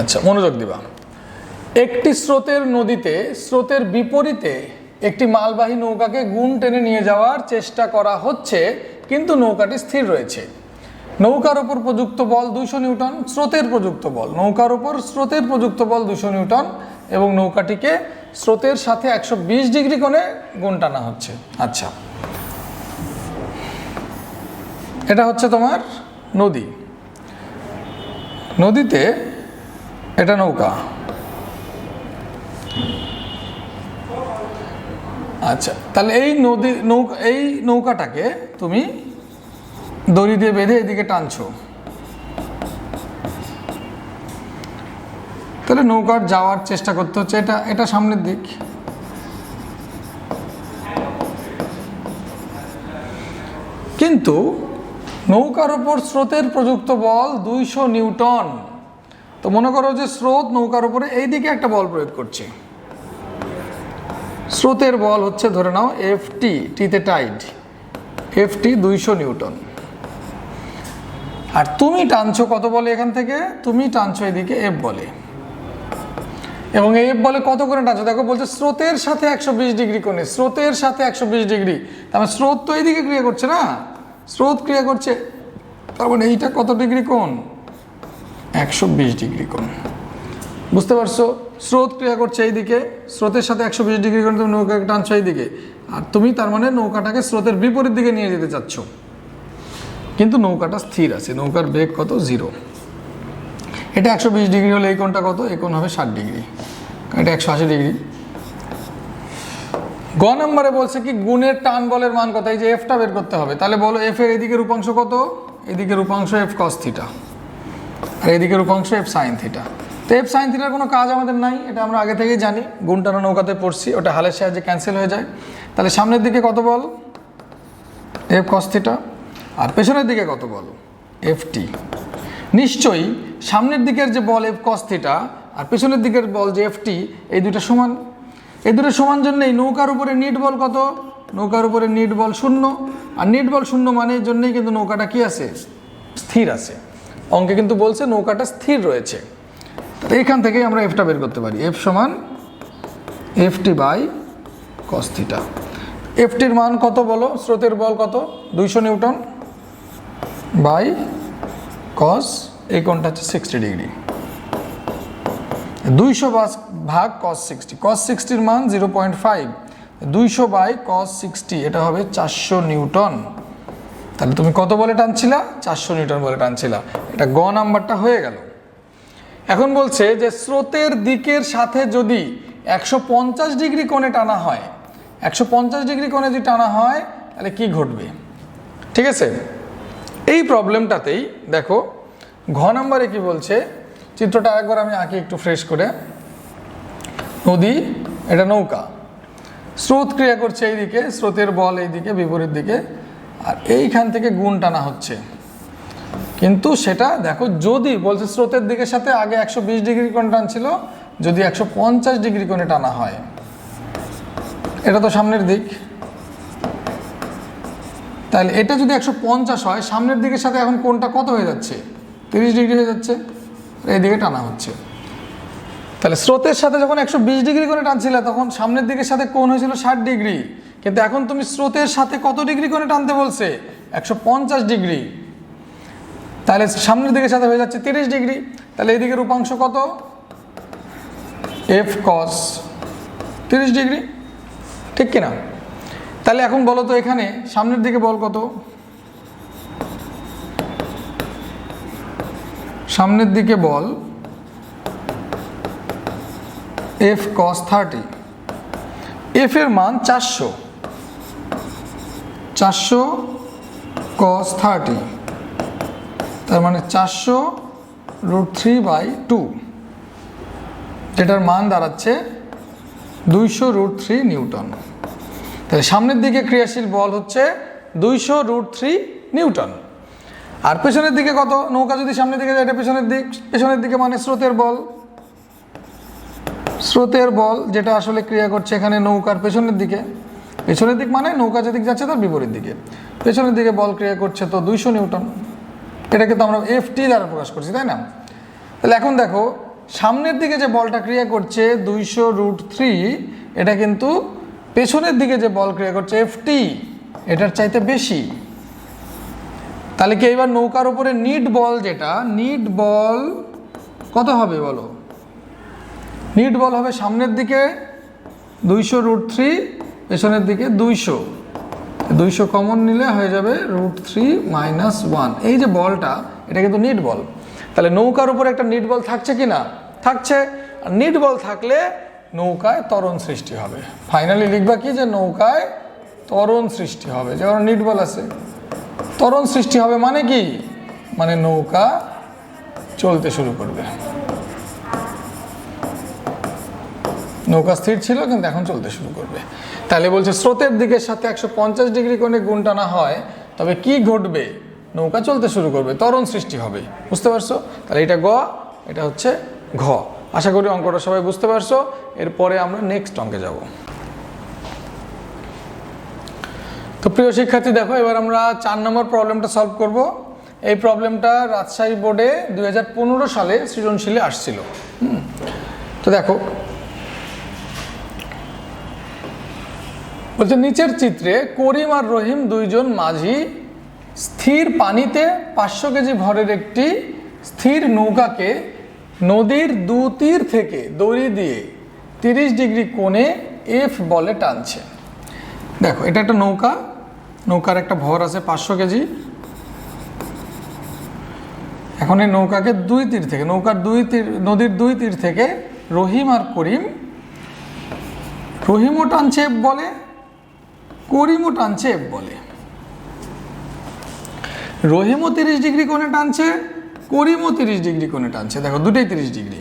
আচ্ছা মনোযোগ দিবা। একটি স্রোতের নদীতে, স্রোতের বিপরীতে একটি মালবাহী নৌকাকে গুণ টেনে নিয়ে যাওয়ার চেষ্টা করা হচ্ছে, কিন্তু নৌকাটি স্থির রয়েছে। নৌকার ওপর প্রযুক্ত বল দুইশো নিউটন, স্রোতের প্রযুক্ত বল। নৌকার ওপর স্রোতের প্রযুক্ত বল দুশো নিউটন এবং নৌকাটিকে স্রোতের সাথে একশো বিশ ডিগ্রি কোণে গুণ টানা হচ্ছে। আচ্ছা। এটা হচ্ছে তোমার নদী। নদীতে এটা নৌকা। আচ্ছা তাহলে এই নদী, নৌকা, এই নৌকাটাকে তুমি দড়ি দিয়ে বেঁধে এদিকে টানছো। তাহলে নৌকার যাওয়ার চেষ্টা করতে হচ্ছে, এটা এটা সামনের দিক। কিন্তু নৌকার ওপর স্রোতের প্রযুক্ত বল দুইশো নিউটন। তো মনে করো যে স্রোত নৌকার উপরে এই দিকে একটা বল প্রয়োগ করছে। স্রোতের বল হচ্ছে, ধরে নাও এফ টি টিতে টাইড এফ টি দুইশো নিউটন। আর তুমি টানছো কত বলে এখান থেকে? তুমি টানছো এদিকে এফ বলে। এবং এফ বলে কত করে টানছো? দেখো, বলছে স্রোতের সাথে একশো বিশ ডিগ্রি কোণে, স্রোতের সাথে একশো বিশ ডিগ্রি। তার মানে স্রোত তো এইদিকে ক্রিয়া করছে না? স্রোত ক্রিয়া করছে, তার মানে এইটা কত ডিগ্রি কোণ? একশো বিশ ডিগ্রি কোণ। বুঝতে পারছ? স্রোত ক্রিয়া করছে এইদিকে, স্রোতের সাথে একশো বিশ ডিগ্রি কোণে তুমি নৌকাকে টানছো এইদিকে। আর তুমি তার মানে নৌকাটাকে স্রোতের বিপরীত দিকে নিয়ে যেতে চাচ্ছ। কিন্তু নৌকাটা স্থির আছে, নৌকার বেগ কত? জিরো। এটা একশো বিশ ডিগ্রি হলে এই কোণটা কত? এই কোণ হবে ষাট ডিগ্রি। এটা একশো আশি ডিগ্রি। গ নম্বরে বলছে কি, গুণের টান বলের মান কত? এই যে এফটা বের করতে হবে। তাহলে বলো এফ এর এদিকে রূপাংশ কত? এদিকে রূপাংশ এফ কস থিটা আর এদিকে রূপাংশ এফ সাইন থিটা তো এফ সাইন থিটার কোনো কাজ আমাদের নাই, এটা আমরা আগে থেকেই জানি। গুণ টানা নৌকাতে পড়ছি, ওটা হালের সাহায্যে ক্যান্সেল হয়ে যায়। তাহলে সামনের দিকে কত বল? এফ কস থিটা আর পেছনের দিকে কত বল? এফ টি নিশ্চয়ই সামনের দিকের যে বল এফ কস থিটা আর পেছনের দিকের বল যে এফ টি এই দুটো সমান। এই দুটো সমান জন্যই নৌকার উপরে নিট বল কত? নৌকার উপরে নিট বল শূন্য। আর নিট বল শূন্য মানে জন্যই কিন্তু নৌকাটা কি আছে? স্থির আছে। অঙ্কে কিন্তু বলছে নৌকাটা স্থির রয়েছে। এইখান থেকেই আমরা এফটা বের করতে পারি। এফ সমান এফটি বাই কস থিটা এফটির মান কত বলো? স্রোতের বল কত? দুইশো নিউটন বাই কস এই কোণটা হচ্ছে সিক্সটি ডিগ্রি। দুইশো বাস ভাগ কস সিক্সটি কস সিক্সটির মান জিরো পয়েন্ট ফাইভ দুইশো বাই কস সিক্সটি এটা হবে চারশো নিউটন। তাহলে তুমি কত বলে টানছিলা? চারশো নিউটন বলে টানছিলা। এটা গ নাম্বারটা হয়ে গেল। এখন বলছে যে স্রোতের দিকের সাথে যদি একশো পঞ্চাশ ডিগ্রি কোণে টানা হয়, একশো পঞ্চাশ ডিগ্রি কোণে যদি টানা হয়, তাহলে কি ঘটবে? ঠিক আছে? এই প্রবলেমটাতেই দেখো, ঘ নম্বরে কি বলছে? চিত্রটা একবার আমি আঁকি একটু ফ্রেশ করে। নদী, এটা নৌকা। স্রোত ক্রিয়া করছে এইদিকে, স্রোতের বল এইদিকে, বিপরীত দিকে। আর এইখান থেকে গুণ টানা হচ্ছে। কিন্তু সেটা দেখো, যদি বলছে স্রোতের দিকের সাথে আগে একশো বিশ ডিগ্রি কোণ টানছিল যদি একশো পঞ্চাশ ডিগ্রি কোণে টানা হয়, এটা তো সামনের দিক। তাহলে এটা যদি একশো পঞ্চাশ হয়, সামনের দিকের সাথে এখন কোনটা কত হয়ে যাচ্ছে? তিরিশ ডিগ্রি হয়ে যাচ্ছে, আর এইদিকে টানা হচ্ছে। তাহলে স্রোতের সাথে যখন একশো বিশ ডিগ্রি করে টানছিলে, তখন সামনের দিকের সাথে কোণ হয়েছিল ষাট ডিগ্রি। কিন্তু এখন তুমি স্রোতের সাথে কত ডিগ্রি করে টানতে বলছে? একশো পঞ্চাশ ডিগ্রি। তাহলে সামনের দিকের সাথে হয়ে যাচ্ছে তিরিশ ডিগ্রি। তাহলে এইদিকে রূপাংশ কত? এফ কস তিরিশ ডিগ্রি। ঠিক কিনা? তাহলে এখন বলো তো এখানে সামনের দিকে বল কত? সামনের দিকে বল এফ কস থার্টি এফ এর মান চারশো। চারশো কস থার্টি তার মানে চারশো রুট থ্রি বাই টু যেটার মান দাঁড়াচ্ছে দুইশো রুট থ্রি নিউটন। তাহলে সামনের দিকে ক্রিয়াশীল বল হচ্ছে দুইশো রুট থ্রি নিউটন। আর পেছনের দিকে কত? নৌকা যদি সামনের দিকে যায়, এটা পেছনের দিক, পেছনের দিকে মানে স্রোতের বল। স্রোতের বল যেটা আসলে ক্রিয়া করছে এখানে নৌকার পেছনের দিকে। পেছনের দিক মানে নৌকা যেদিক যাচ্ছে তার বিপরীত দিকে। পেছনের দিকে বল ক্রিয়া করছে তো দুইশো নিউটন। এটাকে তো আমরা এফ টি দ্বারা প্রকাশ করছি, তাই না? তাহলে এখন দেখো, সামনের দিকে যে বলটা ক্রিয়া করছে দুইশো রুট থ্রি, এটা কিন্তু পেছনের দিকে যে বল ক্রিয়া করছে এফটি, এটার চাইতে বেশি। তাহলে কি এবার নৌকার উপরে নিট বল যেটা, নিট বল কত হবে বলো? নিট বল হবে সামনের দিকে দুইশো রুট থ্রি, পেছনের দিকে দুইশো। দুইশো কমন নিলে হয়ে যাবে রুট থ্রি মাইনাস ওয়ান। এই যে বলটা, এটা কিন্তু নিট বল। তাহলে নৌকার উপরে একটা নিট বল থাকছে কি না? থাকছে। আর নিট বল থাকলে নৌকায় তরণ সৃষ্টি হবে। ফাইনালি লিখবা কি যে নৌকায় তরণ সৃষ্টি হবে। যেমন নিট বল আছে। তরণ সৃষ্টি হবে মানে কি? মানে নৌকা চলতে শুরু করবে। নৌকা স্থির ছিল, কিন্তু এখন চলতে শুরু করবে। তাহলে বলছে, স্রোতের দিকের সাথে একশো পঞ্চাশ ডিগ্রি কোণে গুণ টানা হয়, তবে কি ঘটবে? নৌকা চলতে শুরু করবে, ত্বরণ সৃষ্টি হবে। বুঝতে পারছ? তাহলে এটা গ, এটা হচ্ছে ঘ। আশা করি অঙ্কটা সবাই বুঝতে পারছ। এরপরে আমরা নেক্সট অঙ্কে যাব। তো প্রিয় শিক্ষার্থী, দেখো, এবার আমরা চার নম্বর প্রবলেমটা সলভ করব। এই প্রবলেমটা রাজশাহী বোর্ডে দু হাজার পনেরো সালে সৃজনশীলে আসছিল। হুম। তো দেখো বলছে, নিচের চিত্রে করিম আর রহিম দুইজন মাঝি স্থির পানিতে পাঁচশো কেজি ভরের একটি স্থির নৌকাকে নদীর দু তীর থেকে দড়ি দিয়ে তিরিশ ডিগ্রি কোণে এফ বলে টানছে। দেখো, এটা একটা নৌকা। নৌকার একটা ভর আছে পাঁচশো কেজি। এখন এই নৌকাকে দুই তীর থেকে, নৌকার দুই তীর, নদীর দুই তীর থেকে রহিম আর করিম, রহিমও টানছে বলে করিমও টানছে এফ বলে। রহিমও তিরিশ ডিগ্রি কোণে টানছে করিমও তিরিশ ডিগ্রি কোণে টানছে। দেখো, দুটোই তিরিশ ডিগ্রি।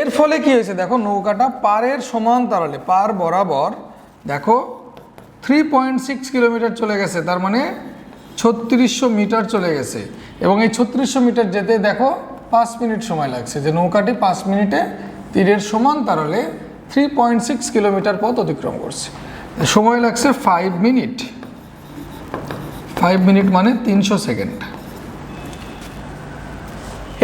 এর ফলে কি হয়েছে? দেখো, নৌকাটা পারের সমান তারালে পার বরাবর, দেখো থ্রি পয়েন্ট সিক্স কিলোমিটার চলে গেছে, তার মানে ছত্রিশশো মিটার চলে গেছে। এবং এই ছত্রিশশো মিটার যেতে, দেখো, পাঁচ মিনিট সময় লাগছে। যে নৌকাটি পাঁচ মিনিটে তীরের সমান তারালে থ্রি পয়েন্ট সিক্স কিলোমিটার পথ অতিক্রম করছে। সময় লাগছে ফাইভ মিনিট ফাইভ মিনিট মানে তিনশো সেকেন্ড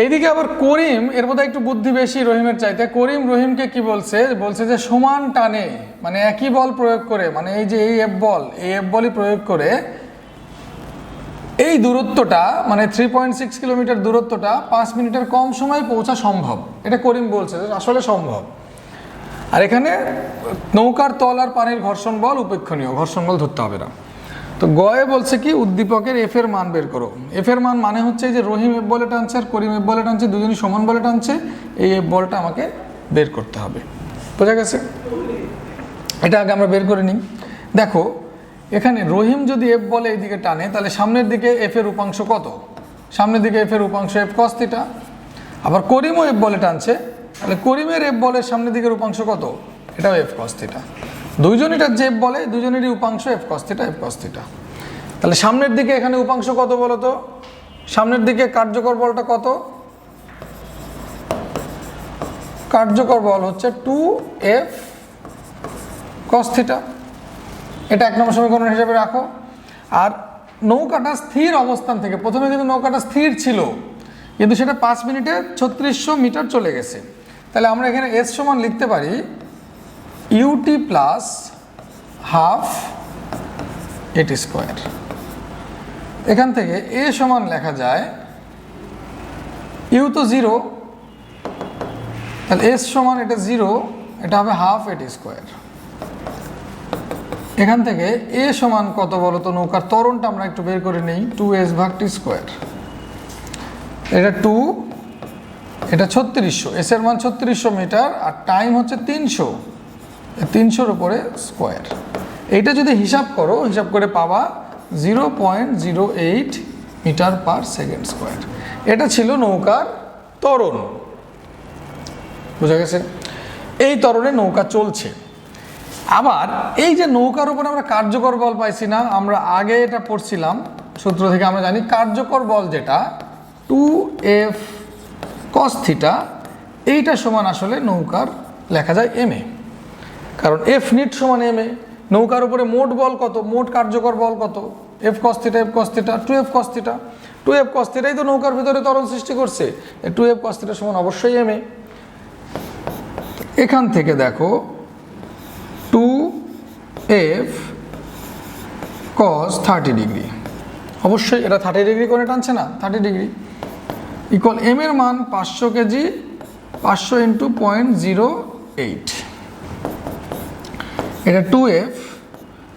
এইদিকে আবার করিম, এর মধ্যে একটু বুদ্ধি বেশি রহিমের চাইতে। করিম রহিমকে কি বলছে? বলছে যে সমান টানে মানে একই বল প্রয়োগ করে মানে এই যে এই এফ বল, এই এফ বলই প্রয়োগ করে, এই দূরত্বটা মানে থ্রি পয়েন্ট সিক্স কিলোমিটার দূরত্বটা পাঁচ মিনিটের কম সময়ে পৌঁছা সম্ভব। এটা করিম বলছে আসলে সম্ভব। আর এখানে নৌকার তল আর পানির ঘর্ষণ বল উপেক্ষণীয়, ঘর্ষণ বল ধরতে হবে না। তো গয়ে বলছে কি, উদ্দীপকের এফ এর মান বের করো। এফ এর মান মানে হচ্ছে যে রহিম এফ বলে টানছে আর করিম এফ বলে টানছে, দুজনই সমান বলে টানছে, এই এফ বলটা আমাকে বের করতে হবে। বোঝা গেছে? এটা আগে আমরা বের করে নিই। দেখো, এখানে রহিম যদি এফ বলে এইদিকে টানে, তাহলে সামনের দিকে এফ এর উপাংশ কত? সামনের দিকে এফ এর উপাংশ এফ কস্তিটা আবার করিমও এফ বলে টানছে তাহলে করিমের এফ বলের সামনের দিকের উপাংশ কত? এটাও এফ কস্তিটা দুইজন এটা এফ বলে দুজনেরই উপাংশ এফ কস্তিটা এফ কস্তিটা তাহলে সামনের দিকে এখানে উপাংশ কত বলো তো? সামনের দিকে কার্যকর বলটা কত? কার্যকর বল হচ্ছে টু এফ কস্থিটা এটা এক নম্বর সমীকরণ হিসেবে রাখো। আর নৌকাটা স্থির অবস্থান থেকে, প্রথমে কিন্তু নৌকাটা স্থির ছিল, কিন্তু সেটা পাঁচ মিনিটে ছত্রিশশো মিটার চলে গেছে। তাহলে আমরা এখানে এস সমান লিখতে পারি ut plus half at square এখান থেকে এ সমান লেখা যায় ইউ তো জিরো তাহলে এস সমান এটা জিরো এটা হবে হাফ এটি স্কোয়ার এখান থেকে এ সমান কত বলো তো নৌকার তরণটা আমরা একটু বের করে নিই টু এস ভাগ টি স্কোয়ার এটা টু এটা ছত্রিশশো এস এর মান ছত্রিশশো মিটার আর টাইম হচ্ছে তিনশো। তিনশোর উপরে স্কোয়ার এইটা যদি হিসাব করো, হিসাব করে পাবা zero point zero eight metre per second square এটা ছিল নৌকার তরণ বুঝা গেছে? এই তরণে নৌকা চলছে। আবার এই যে নৌকার উপর আমরা কার্যকর বল পাইছি না, আমরা আগে এটা পড়ছিলাম। সূত্র থেকে আমরা জানি কার্যকর বল যেটা টু এফ কস থিটা এইটা সমান আসলে নৌকার লেখা যায় এম এ। কারণ এফ নিট সমান এম এ, নৌকার উপরে মোট বল কত, মোট কার্যকর বল কত? F cos theta F cos theta two F cos theta two F কস্তিটাই তো নৌকার ভিতরে ত্বরণ সৃষ্টি করছে। টু এফ কস্তিটা সমান অবশ্যই এম এ। এখান থেকে দেখো two F cos thirty degree অবশ্যই এটা থার্টি ডিগ্রি করে টানছে না থার্টি ডিগ্রি ইকুয়াল এম এর মান পাঁচশো কেজি, পাঁচশো ইন্টু পয়েন্ট জিরো এইট। এটা টু এফ,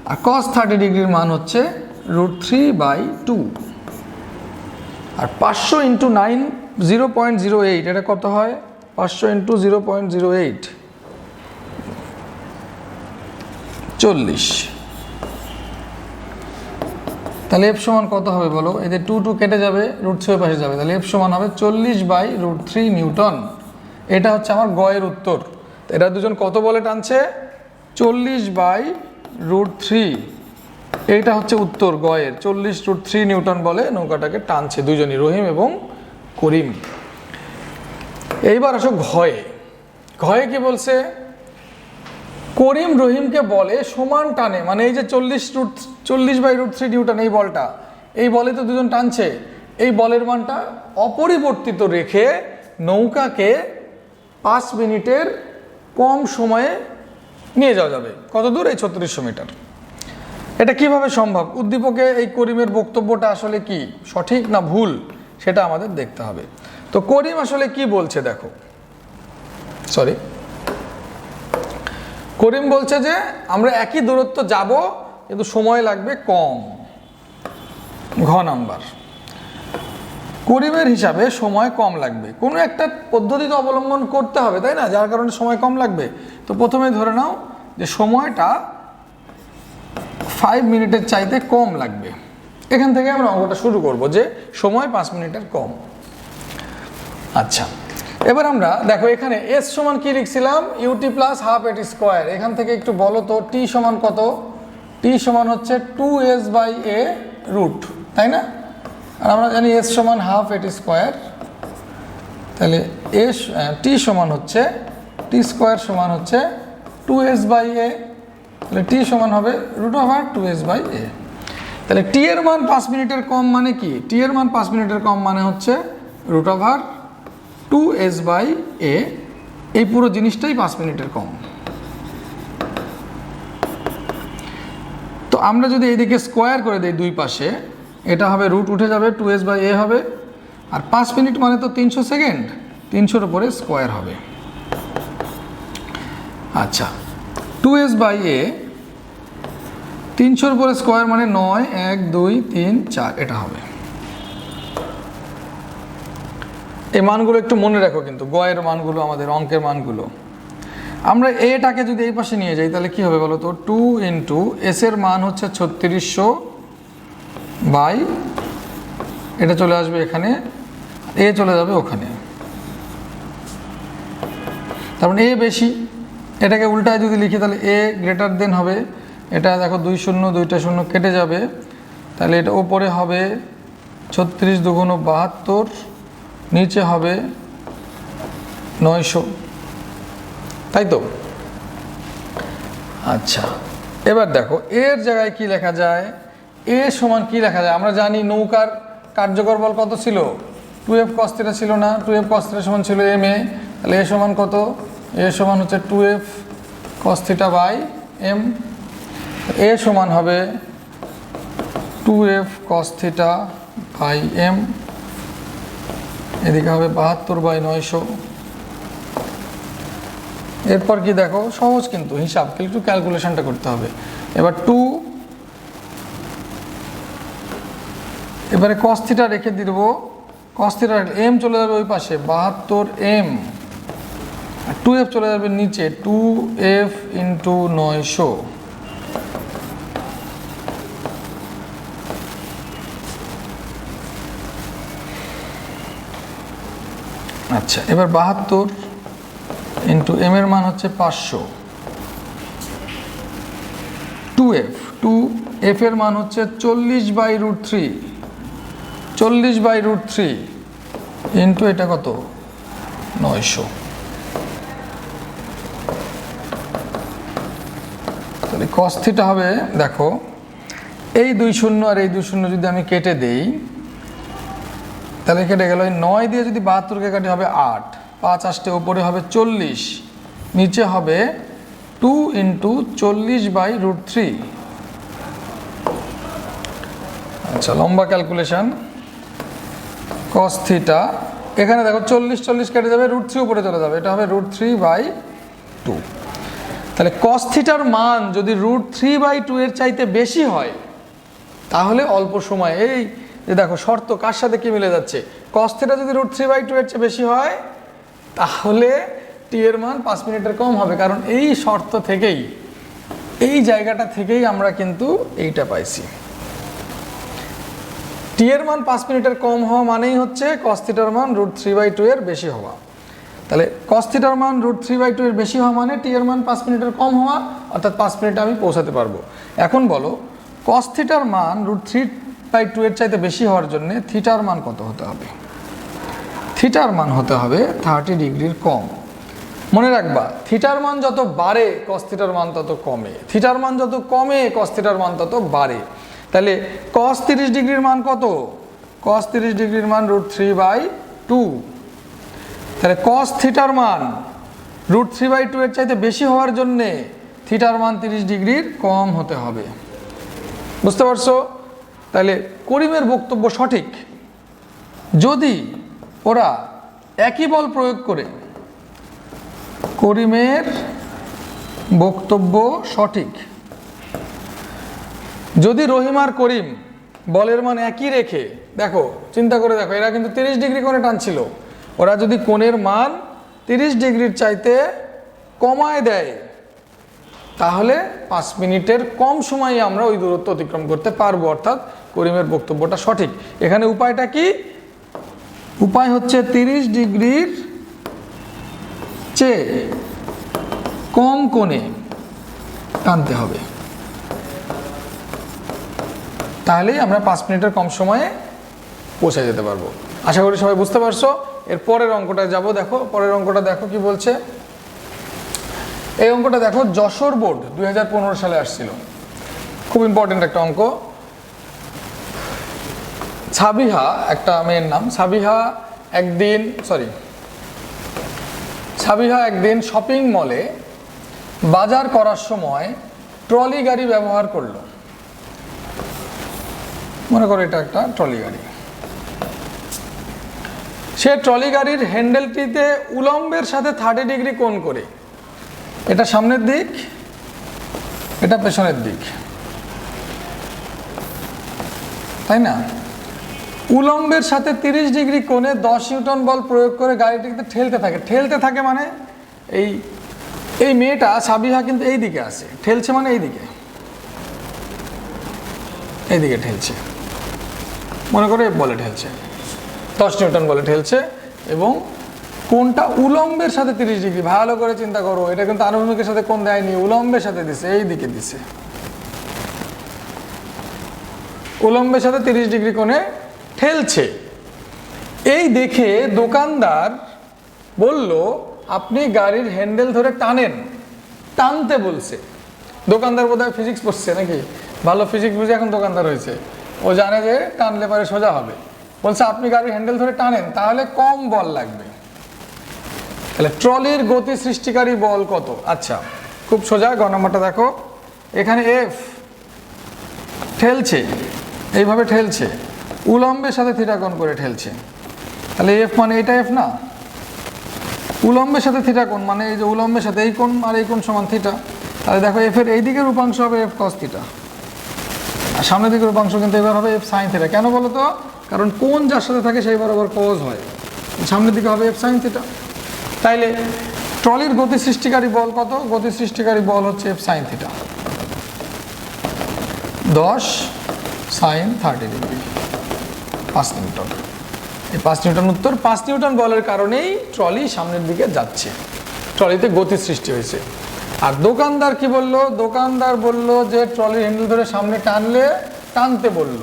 আর কস থার্টি ডিগ্রির মান হচ্ছে রুট থ্রি বাই টু। আর পাঁচশো into nine, zero point zero eight, এটা কত হয়? পাঁচশো into zero point zero eight. চল্লিশ। তাহলে এফ সমান কত হবে বলো? এদের টু টু কেটে যাবে রুট থ্রি পাশে যাবে। তাহলে এফ সমান হবে চল্লিশ বাই রুট থ্রি নিউটন। এটা হচ্ছে আমার গয়ের উত্তর। এরা দুজন কত বলে টানছে? চল্লিশ বাই রুট থ্রি এইটা হচ্ছে উত্তর গয়ের। চল্লিশ রুট থ্রি নিউটন বলে নৌকাটাকে টানছে দুজনই, রহিম এবং করিম। এইবার আসো ঘয়ে। ঘয়ে কি বলছে? করিম রহিমকে বলে সমান টানে মানে এই যে চল্লিশ রুট চল্লিশ বাই রুট থ্রি নিউটন এই বলটা। এই বলে তো দুজন টানছে। এই বলের মানটা অপরিবর্তিত রেখে নৌকাকে পাঁচ মিনিটের কম সময়ে নিয়ে যাওয়া যাবে। কত দূর? এই ছত্রিশশো মিটার। এটা কীভাবে সম্ভব? উদ্দীপকে এই করিমের বক্তব্যটা আসলে কি? সঠিক না ভুল? সেটা আমাদের দেখতে হবে। তো করিম আসলে কি বলছে, দেখো। সরি করিম বলছে যে, আমরা একই দূরত্ব যাব, কিন্তু সময় লাগবে কম। ঘ নাম্বার। করিমের হিসাবে সময় কম লাগবে। কোনো একটা পদ্ধতি তো অবলম্বন করতে হবে, তাই না? যার কারণে সময় কম লাগবে। তো প্রথমে ধরে নাও যে, সময়টা ফাইভ মিনিটের চাইতে কম লাগবে। এখান থেকে আমরা অঙ্কটা শুরু করব যে, সময় পাঁচ মিনিটের কম। আচ্ছা। এবার আমরা, দেখো এখানে এস সমান কি লিখছিলাম? Ut plus half at square এখান থেকে একটু বলো তো টি সমান কত? টি সমান হচ্ছে two S by A root তাই না? আর আমরা জানি এস সমান হাফ এটি স্কোয়ার তাহলে এস টি সমান হচ্ছে টি স্কোয়ার সমান হচ্ছে টু এস বাই এ তাহলে টি সমান হবে root over two S by A তাহলে টি এর মান পাঁচ মিনিটের কম মানে কি? টি এর মান পাঁচ মিনিটের কম মানে হচ্ছে root over two S by A এই পুরো জিনিসটাই পাঁচ মিনিটের কম। তো আমরা যদি এইদিকে স্কোয়ার করে দিই দুই পাশে, এটা হবে রুট উঠে যাবে টু এস বাই এ হবে। আর পাঁচ মিনিট মানে তো তিনশো সেকেন্ড তিনশোর উপরে স্কোয়ার হবে। আচ্ছা টু এস বাই এ তিনশোর উপরে স্কোয়ার মানে নয়, এক, দুই, তিন, চার, এটা হবে। এই মানগুলো একটু মনে রাখো কিন্তু গয়ের মানগুলো, আমাদের অঙ্কের মানগুলো। আমরা এটাকে যদি এই পাশে নিয়ে যাই, তাহলে কি হবে বলো তো? টু ইন্টু এস এর মান হচ্ছে ছত্রিশশো বাই, এটা চলে আসবে এখানে এ চলে যাবে ওখানে। তার মানে এ বেশি, এটাকে উল্টায় যদি লিখি, তাহলে এ গ্রেটার দেন হবে। এটা দেখো দুই শূন্য, দুইটা শূন্য কেটে যাবে। তাহলে এটা ওপরে হবে ছত্রিশ দুগুণ বাহাত্তর। নিচে হবে নয়শো। তাই তো? আচ্ছা এবার দেখো, এর জায়গায় কি লেখা যায়? এ সমান কি লেখা যায়? আমরা জানি নৌকার কার্যকর বল কত ছিল? টু এফ কস্তিটা ছিল না, টু এফ কস্তিটা সমান ছিল এম এ তাহলে এ সমান কত? এ সমান হচ্ছে two F cos theta by M A সমান হবে two F cos theta by M এদিকে হবে বাহাত্তর বাই নয়শো। এরপর কি দেখো, সহজ কিন্তু হিসাব একটু ক্যালকুলেশনটা করতে হবে। এবার টু এবারে কস্থিটা রেখে দিব। কস্থিটা এম চলে যাবে ওই পাশে, বাহাত্তর এম টু এফ চলে যাবে নিচে টু এফ ইন্টু নয়শো। আচ্ছা এবার বাহাত্তর ইন্টু এম এর মান হচ্ছে পাঁচশো। টু এফ টু এফ এর মান হচ্ছে চল্লিশ বাই রুট থ্রি চল্লিশ বাই রুট থ্রি ইন্টু এটা কত? নয়শো। তাহলে কস্থিটা হবে, দেখো, এই দুই শূন্য আর এই দুই শূন্য যদি আমি কেটে দেই তাহলে কেটে গেল এই নয় দিয়ে যদি বাহাত্তরকে কাটি হবে আট, পাঁচ আসতে উপরে হবে চল্লিশ, নিচে হবে টু ইন্টু চল্লিশ বাই রুট থ্রি। আচ্ছা লম্বা ক্যালকুলেশন। কস থিটা এখানে দেখো চল্লিশ চল্লিশ কেটে যাবে, রুট থ্রি উপরে চলে যাবে, এটা হবে রুট থ্রি বাই টু। তাহলে কস থিটার মান যদি রুট থ্রি বাই টু এর চাইতে বেশি হয়, তাহলে অল্প সময় এই যে দেখো, শর্ত কার সাথে কি মিলে যাচ্ছে? কস থিটা যদি রুট থ্রি বাই টু এর চেয়ে বেশি হয়, তাহলে টি এর মান পাঁচ মিনিটের কম হবে। কারণ এই শর্ত থেকেই, এই জায়গাটা থেকেই আমরা কিন্তু এইটা পাইছি। টি এর মান পাঁচ মিনিটের কম হওয়া মানেই হচ্ছে কস থিটার মান রুট থ্রি বাই টু এর বেশি হওয়া। তাহলে কস থিটার মান রুট থ্রি বাই টু এর বেশি হওয়া মানে টি এর মান পাঁচ মিনিটের কম হওয়া, অর্থাৎ পাঁচ মিনিটে আমি পৌঁছাতে পারব। এখন বলো কস থিটার মান রুট থ্রি বাই টু এর চাইতে বেশি হওয়ার জন্য থিটার মান কত হতে হবে? থিটার মান হতে হবে থার্টি ডিগ্রির কম। মনে রাখবা থিটার মান যত বাড়ে কস থিটার মান তত কমে। থিটার মান যত কমে কস থিটার মান তত বাড়ে। তাহলে কস তিরিশ ডিগ্রির মান কত? কস তিরিশ ডিগ্রির মান রুট থ্রি বাই টু তাহলে কস থিটার মান রুট থ্রি বাই টু এর চাইতে বেশি হওয়ার জন্যে থিটার মান তিরিশ ডিগ্রির কম হতে হবে। বুঝতে পারছ? তাহলে করিমের বক্তব্য সঠিক। যদি ওরা একই বল প্রয়োগ করে, করিমের বক্তব্য সঠিক। যদি রহিম আর করিম বলের মান একই রেখে, দেখো, চিন্তা করে দেখো, এরা কিন্তু তিরিশ ডিগ্রি কোণে টানছিল। ওরা যদি কোণের মান তিরিশ ডিগ্রির চাইতে কমায় দেয়, তাহলে পাঁচ মিনিটের কম সময়ে আমরা ওই দূরত্ব অতিক্রম করতে পারব। অর্থাৎ করিমের বক্তব্যটা সঠিক। এখানে উপায়টা কি? উপায় হচ্ছে তিরিশ ডিগ্রির চেয়ে কম কোণে টানতে হবে। তাহলেই আমরা পাঁচ মিনিটের কম সময়ে পৌঁছে যেতে পারব। আশা করি সবাই বুঝতে পারছ? এর পরের অঙ্কটা যাব। দেখো, পরের অঙ্কটা দেখো কি বলছে। এই অঙ্কটা দেখো, যশোর বোর্ড দুই হাজার পনেরো সালে আসছিল। খুব ইম্পর্টেন্ট একটা অঙ্ক। সাবিহা একটা মেয়ের নাম। সাবিহা একদিন সরি সাবিহা একদিন শপিং মলে বাজার করার সময় ট্রলি গাড়ি ব্যবহার করল। মনে করো এটা একটা ট্রলি গাড়ি। সে ট্রলি গাড়ির হ্যান্ডেলটিতে উলম্বের সাথে থার্টি ডিগ্রি কোণ করে। এটা সামনের দিক, এটা পেছনের দিক। তাই না? উলম্বের সাথে তিরিশ ডিগ্রি কোণে দশ নিউটন বল প্রয়োগ করে গাড়িটিকে ঠেলতে থাকে। ঠেলতে থাকে মানে এই এই মেয়েটা, সাবিহা কিন্তু এই দিকে আছে। ঠেলছে মানে এই দিকে এইদিকে ঠেলছে। মনে করে বলে ঠেলছে। দশ নিউটন বলে ঠেলছে এবং কোনটা উলম্বের সাথে তিরিশ ডিগ্রি। ভালো করে চিন্তা করো, এটা কিন্তু আনুভূমিকের সাথে কোন দেয়নি, উলম্বের সাথে দিছে এই দিকে দিছে। উলম্বের সাথে তিরিশ ডিগ্রি কোণে ঠেলছে। এই দেখে দোকানদার বলল, আপনি গাড়ির হ্যান্ডেল ধরে টানেন, টানতে বলছে। দোকানদার বোধহয় ফিজিক্স পড়ছে নাকি? ভালো ফিজিক্স বুঝে এখন দোকানদার হয়েছে। ও জানে যে টানলে পারে সোজা হবে। বলছে, আপনি গাড়ির হ্যান্ডেল ধরে টানেন, তাহলে কম বল লাগবে। তাহলে ট্রলির গতি সৃষ্টিকারী বল কত? আচ্ছা খুব সোজা, গ নম্বরটা দেখো। এখানে এফ ঠেলছে, এইভাবে ঠেলছে। উলম্বের সাথে থিটাকোণ করে ঠেলছে। তাহলে এফ মানে এটা এফ না? উলম্বের সাথে থিটা মানে এই যে উলম্বের সাথে এই কোণ আর এই কোণ সমান থিটা তাহলে দেখো এফ এর এই দিকের উপাংশ হবে এফ কস থিটা আর সামনের দিকের উপাংশ কিন্তু এবার হবে এফ সাইন থিটা কেন বলো তো? কারণ কোন যার সাথে থাকে সেই বরাবর কজ হয়। সামনের দিকে হবে এফ সাইন থিটা তাইলে ট্রলির গতি সৃষ্টিকারী বল কত? গতি সৃষ্টিকারী বল হচ্ছে এফ সাইন থিটা দশ সাইন থার্টি ডিগ্রি পাঁচ নিউটন। এই পাঁচ নিউটন উত্তর, পাঁচ নিউটন বলের কারণেই ট্রলি সামনের দিকে যাচ্ছে। ট্রলিতে গতি সৃষ্টি হয়েছে। আর দোকানদার কি বলল? দোকানদার বলল যে ট্রলির হ্যান্ডেল ধরে সামনে টানলে টানতে বলল।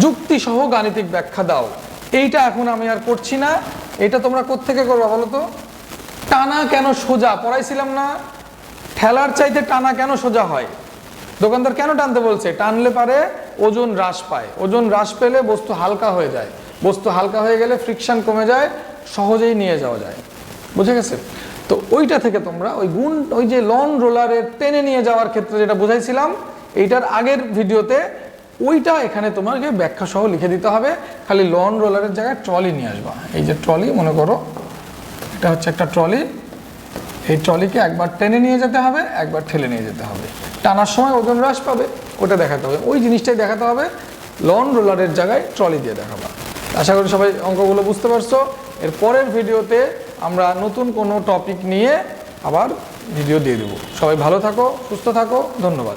যুক্তি সহ গাণিতিক ব্যাখ্যা দাও। এইটা এখন আমি আর করছি না। এটা তোমরা কোত্থেকে করবা বলো তো? টানা কেন সোজা? পড়াইছিলাম না। ঠেলার চাইতে টানা কেন সোজা হয়? দোকানদার কেন টানতে বলছে? টানলে পারে ওজন হ্রাস পায়। ওজন হ্রাস পেলে বস্তু হালকা হয়ে যায়। বস্তু হালকা হয়ে গেলে ফ্রিকশন কমে যায়, সহজেই নিয়ে যাওয়া যায়। বুঝে গেছে? তো ওইটা থেকে তোমরা ওই গুণ, ওই যে লন রোলারের টেনে নিয়ে যাওয়ার ক্ষেত্রে যেটা বুঝাইছিলাম, এইটার আগের ভিডিওতে ওইটা এখানে তোমাকে ব্যাখ্যা সহ লিখে দিতে হবে। খালি লন রোলারের জায়গায় ট্রলি নিয়ে আসবা। এই যে ট্রলি মনে করো, এটা হচ্ছে একটা ট্রলি এই ট্রলিকে একবার টেনে নিয়ে যেতে হবে, একবার ঠেলে নিয়ে যেতে হবে। টানার সময় ওজন হ্রাস পাবে, ওটা দেখাতে হবে। ওই জিনিসটাই দেখাতে হবে, লন রোলারের জায়গায় ট্রলি দিয়ে দেখাবো। আশা করি সবাই অঙ্কগুলো বুঝতে পারছ। এর পরের ভিডিওতে আমরা নতুন কোনো টপিক নিয়ে আবার ভিডিও দিয়ে দেবো। সবাই ভালো থাকো, সুস্থ থাকো, ধন্যবাদ।